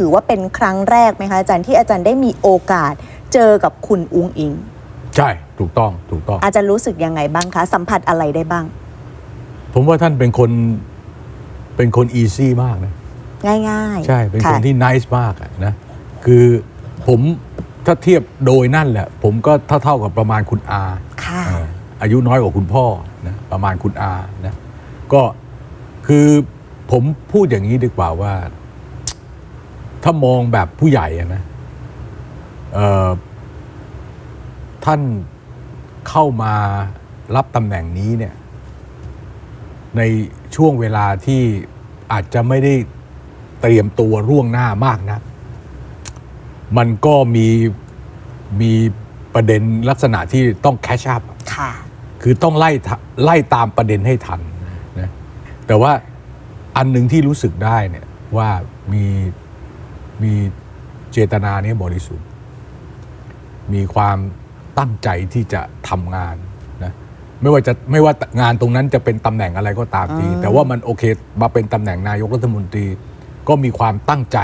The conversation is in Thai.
ถือว่าเป็นครั้งแรกไหมคะอาจารย์ที่อาจารย์ได้มีโอกาสเจอกับคุณอุ้งอิง ใช่ถูกต้องถูกต้อง อาจารย์รู้สึกยังไงบ้างคะ สัมผัสอะไรได้บ้าง ผมว่าท่านเป็นคนเป็นคนอีซี่มากนะ ง่ายๆ ใช่เป็นค่ะคนที่นิสมากอะนะ คือผมถ้าเทียบโดยนั่นแหละ ผมก็เท่าเท่าๆกับประมาณคุณอาค่ะเอ่ออายุน้อยกว่าคุณพ่อนะประมาณคุณอานะก็คือผมพูดอย่างนี้ดีกว่าว่า ถ้ามองแบบผู้ใหญ่อะนะเอ่อท่านเข้ามารับตำแหน่งนี้เนี่ย ในช่วงเวลาที่อาจจะไม่ได้เตรียมตัวร่วงหน้ามากนะ มันก็มีมีประเด็นลักษณะที่ต้องแคชอัพค่ะคือต้องไล่ทะไล่ตามประเด็นให้ทันนะแต่ว่าอันหนึ่งที่รู้สึกได้เนี่ยว่ามี มีเจตนาเนี้บริสุทธิ์ มีความตั้งใจที่จะทำงานนะไม่ว่าจะไม่ว่างานตรงนั้นจะเป็นตำแหน่งอะไรก็ตามทีอืมแต่ว่ามันโอเคมาเป็นตำแหน่งนายกรัฐมนตรี ก็มีความตั้งใจ